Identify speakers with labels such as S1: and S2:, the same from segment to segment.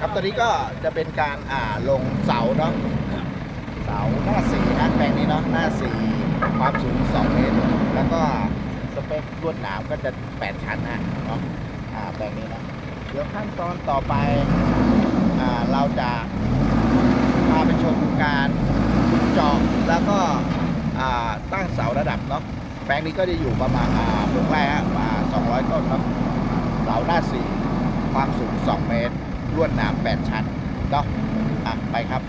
S1: ครับตอนนี้ก็จะเป็นการอ่าลงเสาเนาะเสาหน้าสี่นะแปลงนี้เนาะหน้าสี่ความสูง 2 เมตร แล้วก็สเปคลวดหนามก็จะ 8 ชั้นนะเนาะอ่าแปลงนี้นะเดี๋ยวขั้นตอนต่อไปอ่าเราจะพาไปชมการขุดเจาะแล้วก็อ่าตั้งเสาระดับเนาะแปลงนี้ก็จะอยู่ประมาณอ่าลูกไร่ฮะมา200 ต้นเนาะเสาหน้าสี่ ความสูง 2 เมตรลวดหนาม8ชั้นเนาะอะไปครับ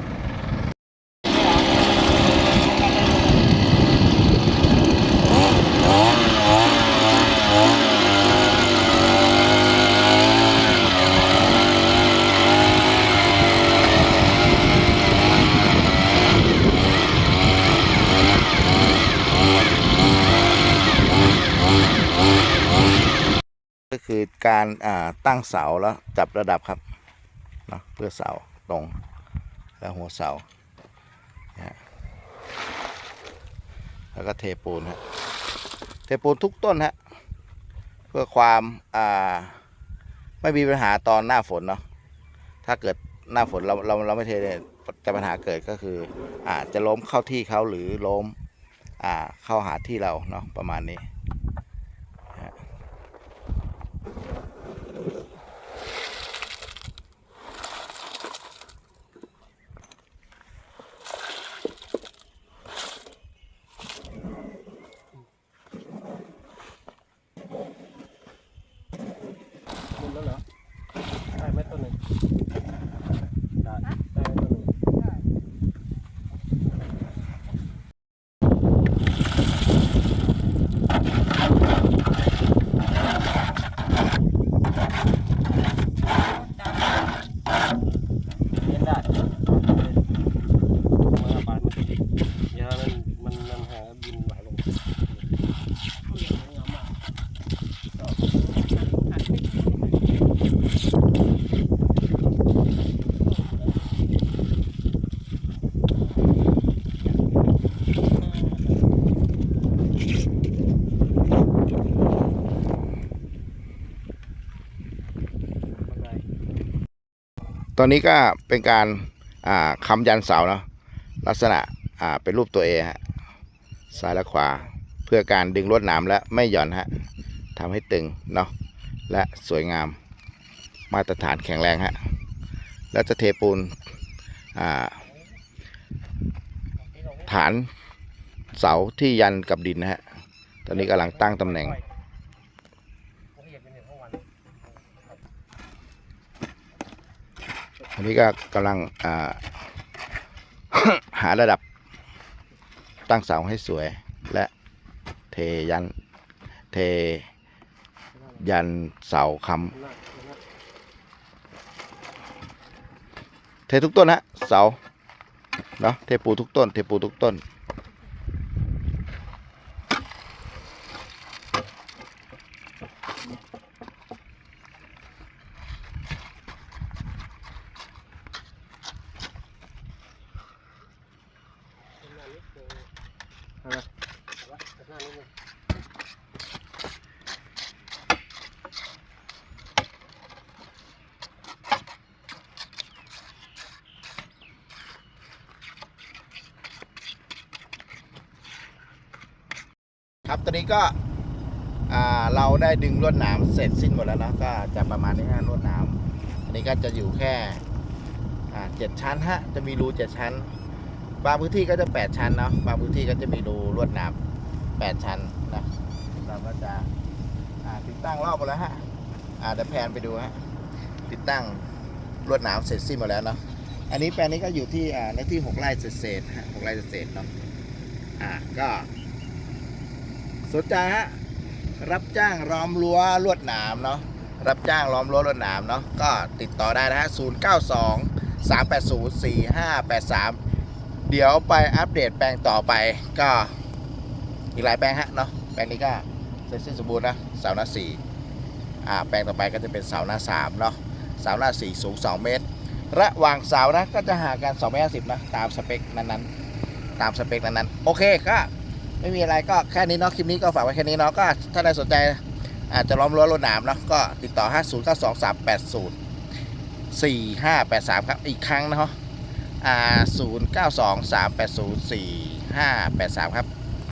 S1: ก็คือการตั้งเสาแล้วจับระดับครับเนาะเพื่อเสาตรงแล้วหัวเสาแล้วก็เทปูนฮะเทปูนทุกต้นฮะเพื่อความาไม่มีปัญหาตอนหน้าฝนเนาะถ้าเกิดหน้าฝนเราเราเราไม่เทเนี่ยจะปัญหาเกิดก็คืออาจจะล้มเข้าที่เขาหรือล้มเข้าหาที่เราเนาะประมาณนี้
S2: Okay. ต
S1: อนนี้ก็เป็นการาคำยันเสาเนาะลักษณะเป็นรูปตัวเอฮะซ้ายและขวา เพื่อการดึงลวดหนามและไม่หย่อนฮะทำให้ตึงเนาะและสวยงามมาตรฐานแข็งแรงฮะแล้วจะเทปูนาฐานเสาที่ยันกับดินนะฮะตอนนี้กำลังตั้งตำแหน่ง อันนี้ก็กำลังาหาระดับตั้งเสาให้สวย และเทยัน เทยันเสาคำเททุกต้นฮะเสาเนาะเทปูทุกต้น เทปูทุกต้น ครับตอนนี้ก็เราได้ดึงลวดหนามเสร็จสิ้นหมดแล้วนะก็จะประมาณนี้ฮะลวดหนามอันนี้ก็จะอยู่แค่เจ็ดชั้นฮะจะมีรูเจ็ดชั้น บางพื้นที่ก็จะแปดชั้นเนาะบางพื้นที่ก็จะมีรูลวดหนามแปดชั้นนะเราก็จะติดตั้งรอบหมดแล้วฮะอาเดี๋ยวแพนไปดูฮะติดตั้งลวดหนามเสร็จสิ้นหมดแล้วเนาะอันนี้แปลงนี้ก็อยู่ที่อ่าในที่หกไร่เศษๆฮะหกไร่เศษๆเนาะอ่าก็ สนใจฮะรับจ้างล้อมรั้วลวดหนามเนาะรับจ้างล้อมรั้วลวดหนามเนาะก็ติดต่อได้นะฮะ0 9 2 3 8 0 4 5 8 3 เดี๋ยวไปอัปเดตแปลงต่อไปก็อีกหลายแปลงฮะเนาะแปลงนี้ก็เสร็จสิ้นสมบูรณ์นะเสาหน้าสี่อ่าแปลงต่อไปก็จะเป็นเสาหน้าสามเนาะเสาหน้าสี่สูง 2 เมตร ระหว่างเสานะก็จะห่างกัน2เมตร50นะตามสเปคนั้นๆตามสเปคนั้นๆโอเคก็ ไม่มีอะไรก็แค่นี้เนาะคลิปนี้ก็ฝากไว้แค่นี้เนาะก็ถ้าใครสนใจอาจจะล้อมรั้วรถหนามเนาะก็ติดต่อ 50923804583ครับอีกครั้งนะฮะอ่าศูนย์เก้าสองสามแปดศูนย์สี่ห้าแปดสามครับ